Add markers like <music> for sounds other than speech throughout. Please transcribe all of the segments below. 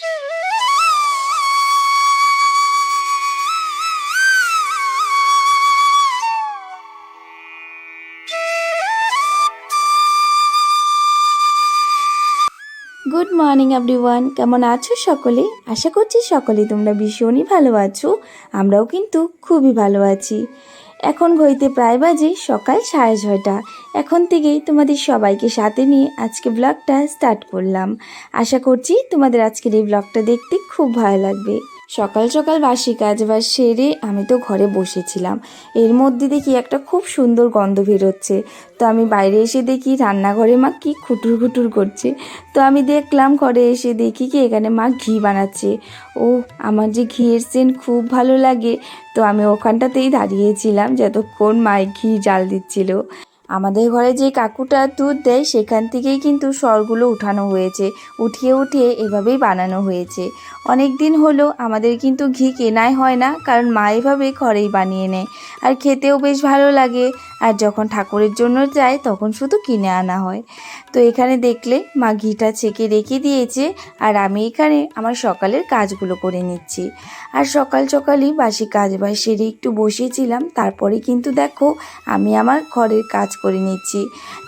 Yeah. <laughs> Morning everyone কেমন আছো সকলে? আশা করছি সকলে তোমরা ভীষণই ভালো আছো। আমরাও কিন্তু খুবই ভালো আছি। এখন ঘড়িতে প্রায় বাজে সকাল সাড়ে ছয়টা। এখন থেকেই তোমাদের সবাইকে সাথে নিয়ে আজকে ব্লগটা স্টার্ট করলাম। আশা করছি তোমাদের আজকের এই ব্লগটা দেখতে খুব ভালো লাগবে। সকাল সকাল বাসি কাজ বাজ সেরে আমি তো ঘরে বসেছিলাম। এর মধ্যে দেখি একটা খুব সুন্দর গন্ধ বেরোচ্ছে। তো আমি বাইরে এসে দেখি রান্নাঘরে মা কি খুটুর খুটুর করছে। তো আমি দেখলাম ঘরে এসে দেখি কি এখানে মা ঘি বানাচ্ছে। ও আমার যে ঘিয়ের সেন্ট খুব ভালো লাগে। তো আমি ওখানটাতেই দাঁড়িয়েছিলাম যতক্ষণ মায়ের ঘি জাল দিচ্ছিল। আমাদের ঘরে যে কাকুটা দুধ দেয়, সেখান থেকেই কিন্তু সরগুলো উঠানো হয়েছে। উঠিয়ে উঠিয়ে এভাবেই বানানো হয়েছে। অনেক দিন হলো আমাদের কিন্তু ঘি কেনাই হয় না, কারণ মা এভাবে ঘরেই বানিয়ে নেয়। আর খেতেও বেশ ভালো লাগে। আর যখন ঠাকুরের জন্য যায়, তখন শুধু কিনে আনা হয়। তো এখানে দেখলে মা ঘিটা ছেঁকে রেখে দিয়েছে, আর আমি এখানে আমার সকালের কাজগুলো করে নিচ্ছি। আর সকাল সকালই বাসি কাজ বাজ সেরে একটু বসেছিলাম। তারপরে কিন্তু দেখো, আমি আমার ঘরের কাজ করে নিচ্ছি।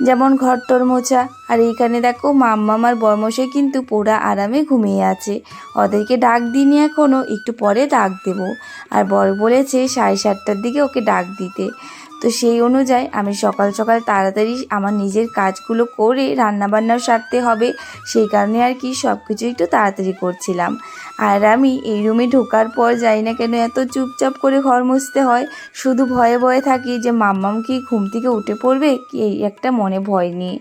যেমন ঘর টর মোছা, আর এইখানে দেখো মাম্মা আমার বর্মশে কিন্তু পোড়া আরামে ঘুমিয়ে আছে। ওদেরকে ডাক দিইনি এখনও একটু পরে ডাক দেবো। আর বর বলেছে সাড়ে সাতটার দিকে ওকে ডাক দিতে। তো সেই অনুযায়ী আমি সকাল সকাল তাড়াতাড়ি আমার নিজের কাজগুলো করে রান্নাবান্নাও সারতে হবে। সেই কারণে আর কি সব কিছু একটু তাড়াতাড়ি করছিলাম। আর আমি এই রুমে ঢোকার পর যাই না কেন এত চুপচাপ করে ঘর মুছতে হয়। শুধু ভয়ে ভয়ে থাকি যে, মাম্মাম কি ঘুম থেকে উঠে পড়বে? কি এই একটা মনে ভয় নিয়ে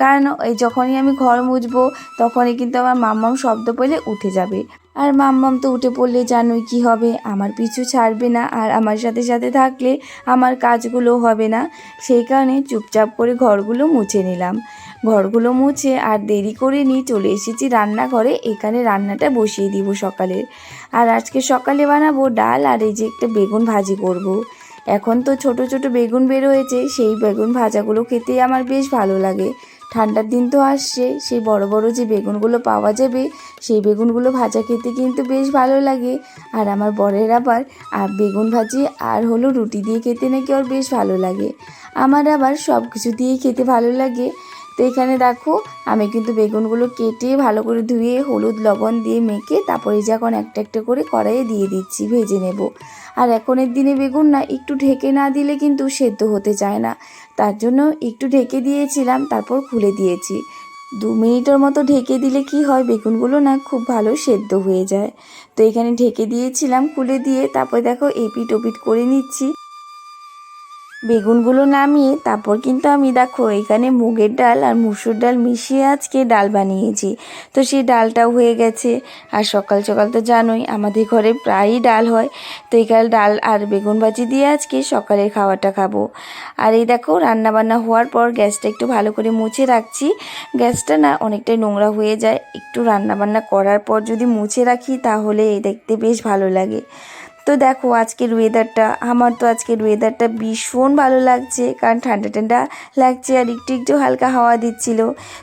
কারণ এই যখনই আমি ঘর মুছবো, তখনই কিন্তু আমার মাম্মাম শব্দ পেলে উঠে যাবে। আর মাম্মাম তো উঠে পড়লে জানোই কি হবে? আমার পিছু ছাড়বে না আর আমার সাথে সাথে থাকলে আমার কাজগুলো হবে না। সেই কারণে চুপচাপ করে ঘরগুলো মুছে নিলাম। ঘরগুলো মুছে আর দেরি করে নিয়ে চলে এসেছি রান্নাঘরে। এখানে রান্নাটা বসিয়ে দিব সকালের। আর আজকে সকালে বানাবো ডাল আর এই যে একটা বেগুন ভাজি করব। এখন তো ছোট ছোট বেগুন বের হয়েছে, সেই বেগুন ভাজাগুলো খেতে আমার বেশ ভালো লাগে। ঠান্ডার দিন তো আসছে, সেই বড় বড় যে বেগুনগুলো পাওয়া যাবে, সেই বেগুনগুলো ভাজা খেতে কিন্তু বেশ ভালো লাগে। আর আমার বরের আবার আর বেগুন ভাজি আর হলো রুটি দিয়ে খেতে নাকি ওর বেশ ভালো লাগে। আমার আবার সব কিছু দিয়ে খেতে ভালো লাগে। তো এখানে দেখো, আমি কিন্তু বেগুনগুলো কেটে ভালো করে ধুয়ে হলুদ লবণ দিয়ে মেখে তারপরে যখন একটা একটা করে কড়াইয়ে দিয়ে দিচ্ছি, ভেজে নেব। আর এখনের দিনে বেগুন না, একটু ঢেকে না দিলে কিন্তু সেদ্ধ হতে চায় না। তার জন্য একটু ঢেকে দিয়েছিলাম, তারপর খুলে দিয়েছি। দু মিনিটের মতো ঢেকে দিলে কি হয়, বেগুনগুলো না খুব ভালো সেদ্ধ হয়ে যায়। তো এখানে ঢেকে দিয়েছিলাম, খুলে দিয়ে তারপর দেখো এপিট ওপিট করে নিচ্ছি। বেগুনগুলো নামিয়ে তারপর কিন্তু আমি দেখো এখানে মুগের ডাল আর মুসুর ডাল মিশিয়ে আজকে ডাল বানিয়েছি। তো সেই ডালটাও হয়ে গেছে। আর সকাল সকাল তো জানোই, আমাদের ঘরে প্রায়ই ডাল হয়। তো এখানে ডাল আর বেগুন ভাজি দিয়ে আজকে সকালের খাওয়াটা খাব। আর এই দেখো রান্না বান্না হওয়ার পর গ্যাসটা একটু ভালো করে মুছে রাখছি। গ্যাসটা না অনেকটাই নোংরা হয়ে যায়। একটু রান্নাবান্না করার পর যদি মুছে রাখি তাহলে এই দেখতে বেশ ভালো লাগে। তো দেখো আজকের ওয়েদারটা আমার তো আজকের ওয়েদারটা ভীষণ ভালো লাগছে, কারণ ঠান্ডা ঠান্ডা লাগছে আর একটু একটু হালকা হাওয়া দিচ্ছিল।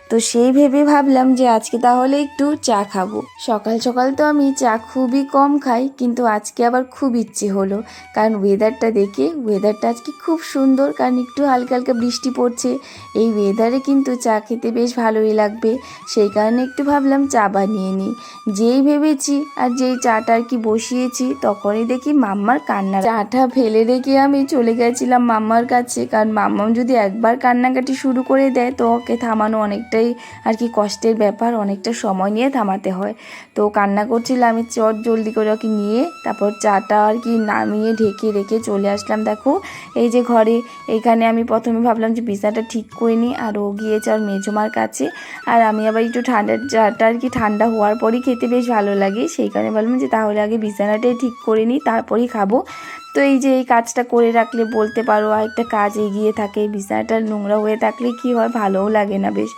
তো সেই ভেবে ভাবলাম যে আজকে তাহলে একটু চা খাব। সকাল সকাল তো আমি চা খুবই কম খাই, কিন্তু আজকে আবার খুব ইচ্ছে হলো। কারণ ওয়েদারটা দেখে ওয়েদারটা আজকে খুব সুন্দর, কারণ একটু হালকা হালকা বৃষ্টি পড়ছে। এই ওয়েদারে কিন্তু চা খেতে বেশ ভালোই লাগবে। সেই কারণে একটু ভাবলাম চা বানিয়ে নিই। যেই ভেবেছি আর যেই চাটা আর কি বসিয়েছি, তখনই দেখি মাম্মার কান্না চাটা ফেলে রেখে আমি চলে গেছিলাম মাম্মার কাছে। কারণ মাম্মাম যদি একবার কান্নাকাটি শুরু করে দেয়, তো ওকে থামানো অনেকটাই আর কি কষ্টের ব্যাপার, অনেকটা সময় নিয়ে থামাতে হয়। তো কান্না করছিল, আমি চট জলদি করে ওকে নিয়ে তারপর চাটা আর কি নামিয়ে ঢেকে রেখে চলে আসলাম। দেখো, এই যে ঘরে, এখানে আমি প্রথমে ভাবলাম যে বিছানাটা ঠিক করে নিই। আর ও গিয়েছে আর মেজমার কাছে। আর আমি আবার একটু ঠান্ডা, চাটা আর কি ঠান্ডা হওয়ার পরই খেতে বেশ ভালো লাগে। সেই কারণে বললাম যে তাহলে আগে বিছানাটাই ঠিক করে নিই। তারপরেই খাব। তো এই যে এই কাজটা করে রাখলে বলতে পারো আর একটা কাজ এগিয়ে থাকে, বিছানাটা নোংরা হয়ে থাকলে কি হয়? ভালোও লাগে না বেশ।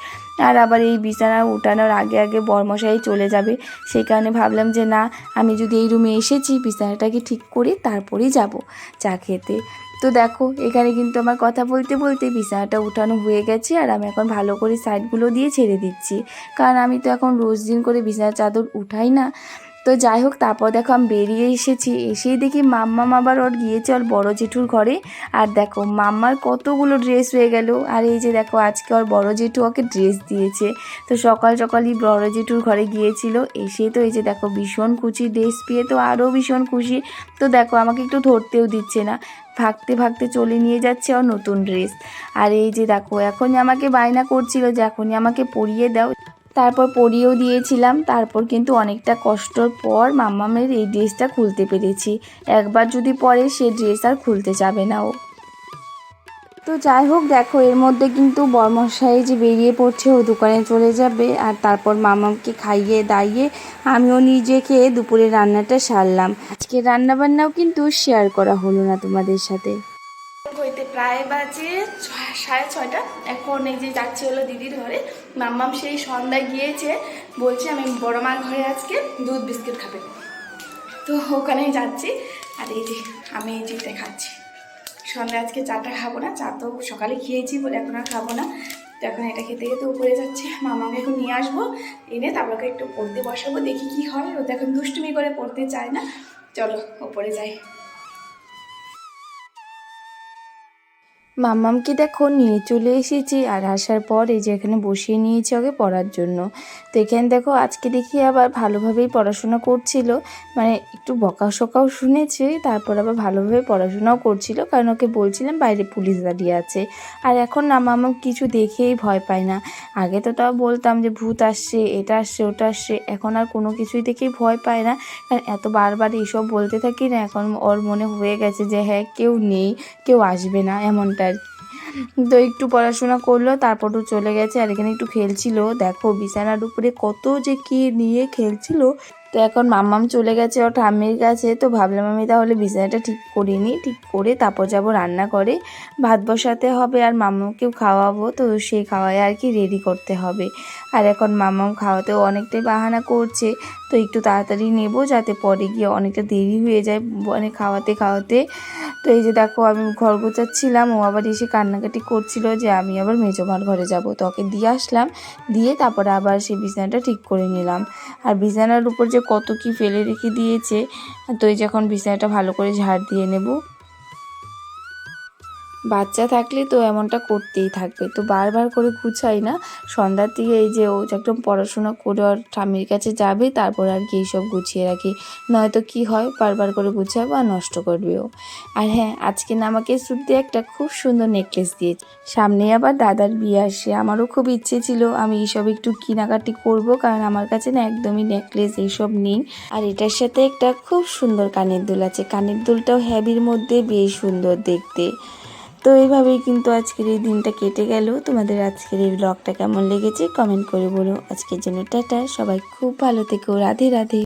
আর আবার এই বিছানা উঠানোর আগে আগে বরমশাই চলে যাবে। সেই কারণে ভাবলাম যে না, আমি যদি এই রুমে এসেছি, বিছানাটাকে ঠিক করি তারপরেই যাব চা খেতে। তো দেখো, এখানে কিন্তু আমার কথা বলতে বলতে বিছানাটা উঠানো হয়ে গেছে আর আমি এখন ভালো করে সাইডগুলো দিয়ে ছেড়ে দিচ্ছি। কারণ আমি তো এখন রোজ দিন করে বিছানার চাদর উঠাই না। তো যাই হোক, তারপর দেখো আমি বেরিয়ে এসেছি। এসেই দেখি মাম্মাম আবার ওর গিয়েছে ওর বড় জেঠুর ঘরে। আর দেখো, মাম্মার কতগুলো ড্রেস হয়ে গেল। আর এই যে দেখো, আজকে ওর বড় জেঠু ওকে ড্রেস দিয়েছে। তো সকাল সকালই বড় জেঠুর ঘরে গিয়েছিল। এসে তো এই যে দেখো, ভীষণ খুশি। ড্রেস পেয়ে তো আরও ভীষণ খুশি। তো দেখো, আমাকে একটু ধরতেও দিচ্ছে না। ভাগতে ভাগতে চলে নিয়ে যাচ্ছে ওর নতুন ড্রেস আর এই যে দেখো, এখনই আমাকে বায়না করছিল যে এখনই আমাকে পরিয়ে দাও। তারপর পরিয়েও দিয়েছিলাম। তারপর কিন্তু অনেকটা কষ্টর পর মাম্মামের এই ড্রেসটা খুলতে পেরেছি। একবার যদি পরে সে ড্রেস আর খুলতে যাবে না ও। তো যাই হোক, দেখো, এর মধ্যে কিন্তু বর্মশাই যে বেরিয়ে পড়ছে ও দোকানে চলে যাবে আর তারপর মামাকে খাইয়ে দাইয়ে আমিও নিজে খেয়ে দুপুরে রান্নাটা সারলাম। আজকে রান্না বান্নাও কিন্তু শেয়ার করা হলো না তোমাদের সাথে। হইতে প্রায় বাজে সাড়ে ছয়টা। এখন এই যে যাচ্ছে হলো দিদির ঘরে। মাম্মাম সেই সন্ধ্যায় গিয়েছে, বলছে আমি বড় মার ঘরে আজকে দুধ বিস্কিট খাবে। তো ওখানেই যাচ্ছি, আর এই যে আমি এই যে খাচ্ছি। সন্ধ্যায় আজকে চাটা খাব না, চা তো সকালে খেয়েছি বলে এখন আর খাব না। তো এখন এটা খেতে খেতে উপরে যাচ্ছে মামাকে এখন নিয়ে আসব, এনে তারপরে একটু পড়তে বসাবো, দেখি কি হয়। ও তো এখন দুষ্টুমি করে পড়তে চায় না। চলো, উপরে যাই। মাম্মামকে দেখো নিয়ে চলে এসেছি আর আসার পর এই যে এখানে বসিয়ে নিয়েছি ওকে পড়ার জন্য। তো এখানে দেখো আজকে দেখি আবার ভালোভাবেই পড়াশোনা করছিল। মানে একটু বকা সকাও শুনেছে, তারপর আবার ভালোভাবে পড়াশোনাও করছিল। কারণ ওকে বলছিলাম বাইরে পুলিশ দাঁড়িয়ে আছে। আর এখন না মাম্মাম কিছু দেখেই ভয় পায় না। আগে তো তাও বলতাম যে ভূত আসছে, এটা আসছে, ওটা আসছে। এখন আর কোনো কিছুই দেখেই ভয় পায় না। কারণ এত বারবার এইসব বলতে থাকি না, এখন ওর মনে হয়ে গেছে যে হ্যাঁ কেউ নেই, কেউ আসবে না এমনটা। তো একটু পড়াশোনা করল, তারপর ও চলে গেছে আর এখানে একটু খেলছিল। দেখো বিছানার উপরে কত যে কি নিয়ে খেলছিল। তো এখন মাম্মাম চলে গেছে ওর ঠাম্মির কাছে, তো ভাবলাম আমি তাহলে বিছানাটা ঠিক করে নিই, ঠিক করে তারপর যাব রান্না করে। ভাত বসাতে হবে আর মাম্মাকেও খাওয়াবো, তো সেই খাওয়ায় আর কি রেডি করতে হবে। আর এখন মাম্মাম খাওয়াতেও অনেকটাই বাহানা করছে, তো একটু তাড়াতাড়ি নেব যাতে পরে গিয়ে অনেকটা দেরি হয়ে যায় মানে খাওয়াতে খাওয়াতে। তো এই যে দেখো, আমি ঘর গোছাচ্ছিলাম, ও আবার এসে কান্নাকাটি করছিল যে আমি আবার মেজমার ঘরে যাব। তো ওকে দিয়ে আসলাম, দিয়ে তারপরে আবার সেই বিছানাটা ঠিক করে নিলাম। আর বিছানার উপর যে কত কি ফেলে রেখে দিয়েছে, তো এই যখন বিছানাটা ভালো করে ঝাড় দিয়ে নেব। বাচ্চা থাকলে তো এমনটা করতেই থাকবে। তো বারবার করে গুছাই না। সন্ধ্যার দিকে এই যে ও একদম পড়াশোনা করে ওর ঠাম্মির কাছে যাবে, তারপর আর কি এইসব গুছিয়ে রাখি। নয়তো কি হয়, বারবার করে গুছাবো আর নষ্ট করবেও আর হ্যাঁ আজকে না আমাকে শ্রুতি একটা খুব সুন্দর নেকলেস দিয়েছে। সামনে আবার দাদার বিয়ে আসে আমারও খুব ইচ্ছে ছিল আমি এইসব একটু কেনাকাটি করব, কারণ আমার কাছে না একদমই নেকলেস এইসব নেই। আর এটার সাথে একটা খুব সুন্দর কানের দুল আছে। কানের দুলটাও হ্যাবির মধ্যে বেশ সুন্দর দেখতে। তো এইভাবেই কিন্তু আজকের এই দিনটা কেটে গেল। তোমাদের আজকের এই ব্লগটা কেমন লেগেছে কমেন্ট করে বলো। আজকের জন্য টাটা, সবাই খুব ভালো থেকো, রাধে রাধে।